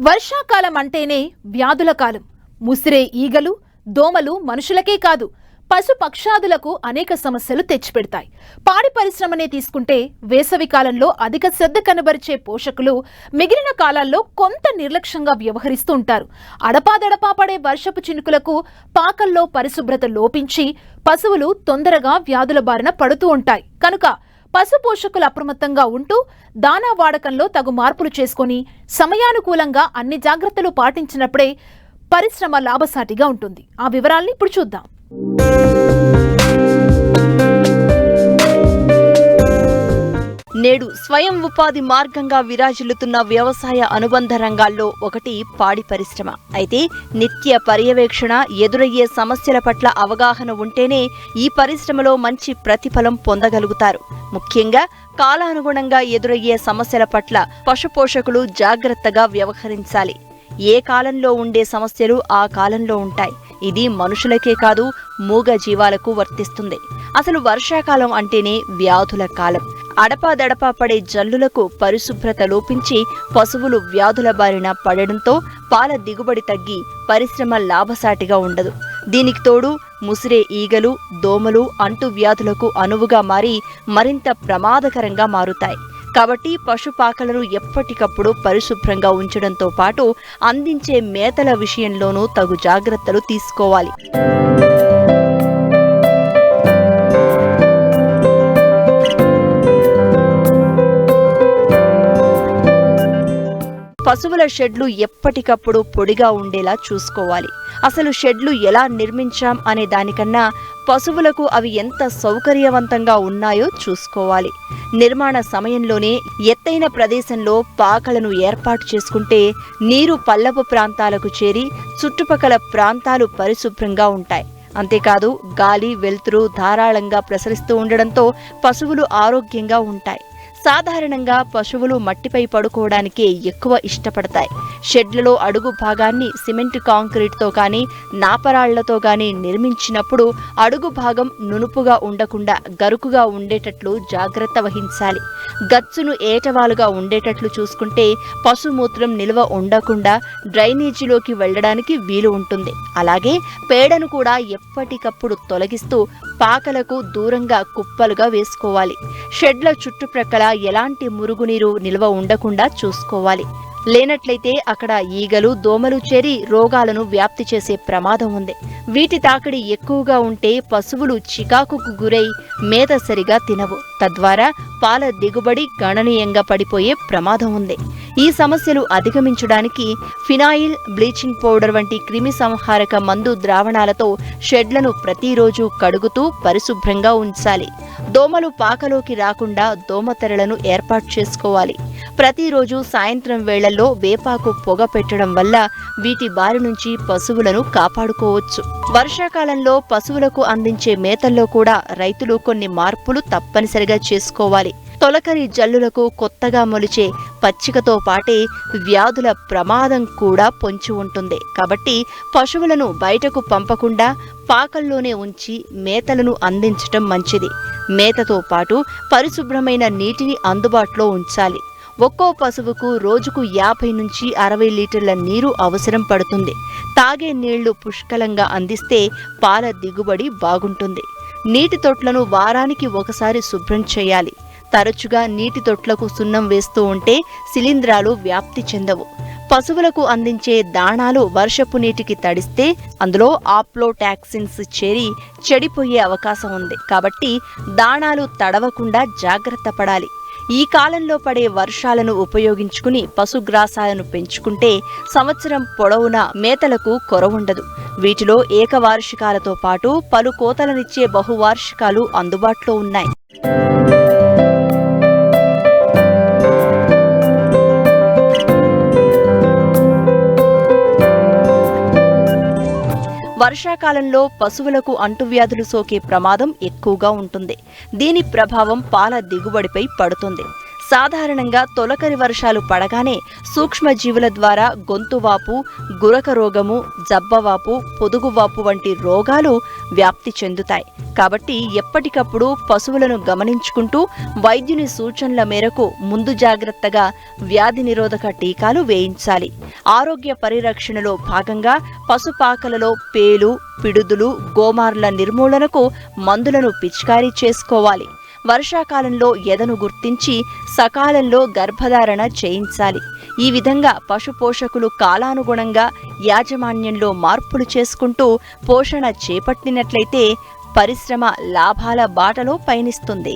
వర్షాకాలం అంటేనే వ్యాధుల కాలం. ముసిరే ఈగలు దోమలు మనుషులకే కాదు పశు పక్షాదులకు అనేక సమస్యలు తెచ్చిపెడతాయి. పాడి పరిశ్రమనే తీసుకుంటే వేసవి కాలంలో అధిక శ్రద్ధ కనబరిచే పోషకులు మిగిలిన కాలాల్లో కొంత నిర్లక్ష్యంగా వ్యవహరిస్తూ ఉంటారు. అడపాదడపా పడే వర్షపు చినుకులకు పాకల్లో పరిశుభ్రత లోపించి పశువులు తొందరగా వ్యాధుల బారిన పడుతూ ఉంటాయి. కనుక పశు పోషకులు అప్రమత్తంగా ఉంటూ దానా వాడకంలో తగు మార్పులు చేసుకొని సమయానుకూలంగా అన్ని జాగ్రత్తలు పాటించినప్పుడే పరిశ్రమ లాభసాటిగా ఉంటుంది. ఆ వివరాల్ని ఇప్పుడు చూద్దాం. నేడు స్వయం ఉపాధి మార్గంగా విరాజిల్లుతున్న వ్యవసాయ అనుబంధ రంగాల్లో ఒకటి పాడి పరిశ్రమ. అయితే నిత్య పర్యవేక్షణ ఎదురయ్యే సమస్యల పట్ల అవగాహన ఉంటేనే ఈ పరిశ్రమలో మంచి ప్రతిఫలం పొందగలుగుతారు. ముఖ్యంగా కాలానుగుణంగా ఎదురయ్యే సమస్యల పట్ల పశుపోషకులు జాగ్రత్తగా వ్యవహరించాలి. ఏ కాలంలో ఉండే సమస్యలు ఆ కాలంలో ఉంటాయి. ఇది మనుషులకే కాదు మూగ జీవాలకు వర్తిస్తుంది. అసలు వర్షాకాలం అంటేనే వ్యాధుల కాలం. అడపాదడపా పడే జల్లులకు పరిశుభ్రత లోపించి పశువులు వ్యాధుల బారిన పడడంతో పాల దిగుబడి తగ్గి పరిశ్రమ లాభసాటిగా ఉండదు. దీనికి తోడు ముసిరే ఈగలు దోమలు అంటు వ్యాధులకు అనువుగా మారి మరింత ప్రమాదకరంగా మారుతాయి. కాబట్టి పశుపాకలను ఎప్పటికప్పుడు పరిశుభ్రంగా ఉంచడంతో పాటు అందించే మేతల విషయంలోనూ తగు జాగ్రత్తలు తీసుకోవాలి. పశువుల షెడ్లు ఎప్పటికప్పుడు పొడిగా ఉండేలా చూసుకోవాలి. అసలు షెడ్లు ఎలా నిర్మించాం అనే దానికన్నా పశువులకు అవి ఎంత సౌకర్యవంతంగా ఉన్నాయో చూసుకోవాలి. నిర్మాణ సమయంలోనే ఎత్తైన ప్రదేశంలో పాకలను ఏర్పాటు చేసుకుంటే నీరు పల్లపు ప్రాంతాలకు చేరి చుట్టుపక్కల ప్రాంతాలు పరిశుభ్రంగా ఉంటాయి. అంతేకాదు గాలి వెలుతురు ధారాళంగా ప్రసరిస్తూ ఉండడంతో పశువులు ఆరోగ్యంగా ఉంటాయి. సాధారణంగా పశువులు మట్టిపై పడుకోవడానికే ఎక్కువ ఇష్టపడతాయి. షెడ్లలో అడుగు భాగాన్ని సిమెంట్ కాంక్రీట్తో కానీ నాపరాళ్ళతో కానీ నిర్మించినప్పుడు అడుగు భాగం నునుపుగా ఉండకుండా గరుకుగా ఉండేటట్లు జాగ్రత్త వహించాలి. గచ్చును ఏటవాలుగా ఉండేటట్లు చూసుకుంటే పశుమూత్రం నిల్వ ఉండకుండా డ్రైనేజీలోకి వెళ్ళడానికి వీలు ఉంటుంది. అలాగే పేడను కూడా ఎప్పటికప్పుడు తొలగిస్తూ పాకలకు దూరంగా కుప్పలుగా వేసుకోవాలి. షెడ్ల చుట్టుప్రక్కల ఎలాంటి మురుగునీరు నిల్వ ఉండకుండా చూసుకోవాలి. లేనట్లయితే అక్కడ ఈగలు దోమలు చేరి రోగాలను వ్యాప్తి చేసే ప్రమాదం ఉంది. వీటి తాకిడి ఎక్కువగా ఉంటే పశువులు చికాకుకు గురై మేత సరిగా తినవు. తద్వారా పాల దిగుబడి గణనీయంగా పడిపోయే ప్రమాదం ఉంది. ఈ సమస్యలు అధిగమించడానికి ఫినాయిల్ బ్లీచింగ్ పౌడర్ వంటి క్రిమి సంహారక మందు ద్రావణాలతో షెడ్లను ప్రతిరోజు కడుగుతూ పరిశుభ్రంగా ఉంచాలి. దోమలు పాకలోకి రాకుండా దోమతెరలను ఏర్పాటు చేసుకోవాలి. ప్రతిరోజు సాయంత్రం వేళల్లో వేపాకు పొగ పెట్టడం వల్ల వీటి బారి నుంచి పశువులను కాపాడుకోవచ్చు. వర్షాకాలంలో పశువులకు అందించే మేతల్లో కూడా రైతులు కొన్ని మార్పులు తప్పనిసరిగా చేసుకోవాలి. తొలకరి జల్లులకు కొత్తగా మొలిచే పచ్చికతో పాటే వ్యాధుల ప్రమాదం కూడా పొంచి ఉంటుంది. కాబట్టి పశువులను బయటకు పంపకుండా పాకల్లోనే ఉంచి మేతలను అందించటం మంచిది. మేతతో పాటు పరిశుభ్రమైన నీటిని అందుబాటులో ఉంచాలి. ఒక్కో పశువుకు రోజుకు యాభై నుంచి అరవై లీటర్ల నీరు అవసరం పడుతుంది. తాగే నీళ్ళు పుష్కలంగా అందిస్తే పాల దిగుబడి బాగుంటుంది. నీటి తొట్లను వారానికి ఒకసారి శుభ్రం చేయాలి. తరచుగా నీటి తొట్లకు సున్నం వేస్తూ ఉంటే శిలీంధ్రాలు వ్యాప్తి చెందవు. పశువులకు అందించే దాణాలు వర్షపు నీటికి తడిస్తే అందులో ఆప్లోటాక్సిన్స్ చేరి చెడిపోయే అవకాశం ఉంది. కాబట్టి దాణాలు తడవకుండా జాగ్రత్త పడాలి. ఈ కాలంలో పడే వర్షాలను ఉపయోగించుకుని పశుగ్రాసాలను పెంచుకుంటే సంవత్సరం పొడవునా మేతలకు కొరవుండదు. వీటిలో ఏకవార్షికాలతో పాటు పలు కోతలనిచ్చే బహువార్షికాలు అందుబాటులో ఉన్నాయి. వర్షాకాలంలో పశువులకు అంటువ్యాధులు సోకే ప్రమాదం ఎక్కువగా ఉంటుంది. దీని ప్రభావం పాల దిగుబడిపై పడుతుంది. సాధారణంగా తొలకరి వర్షాలు పడగానే సూక్ష్మజీవుల ద్వారా గొంతువాపు గురక రోగము జబ్బవాపు పొదుగువాపు వంటి రోగాలు వ్యాప్తి చెందుతాయి. కాబట్టి ఎప్పటికప్పుడు పశువులను గమనించుకుంటూ వైద్యుని సూచనల మేరకు ముందు జాగ్రత్తగా వ్యాధి నిరోధక టీకాలు వేయించాలి. ఆరోగ్య పరిరక్షణలో భాగంగా పశుపాకలలో పేలు పిడుదులు గోమార్ల నిర్మూలనకు మందులను పిచికారీ చేసుకోవాలి. వర్షాకాలంలో ఎదను గుర్తించి సకాలంలో గర్భధారణ చేయించాలి. ఈ విధంగా పశు పోషకులు కాలానుగుణంగా యాజమాన్యంలో మార్పులు చేసుకుంటూ పోషణ చేపట్టినట్లయితే పరిశ్రమ లాభాల బాటలో పయనిస్తుంది.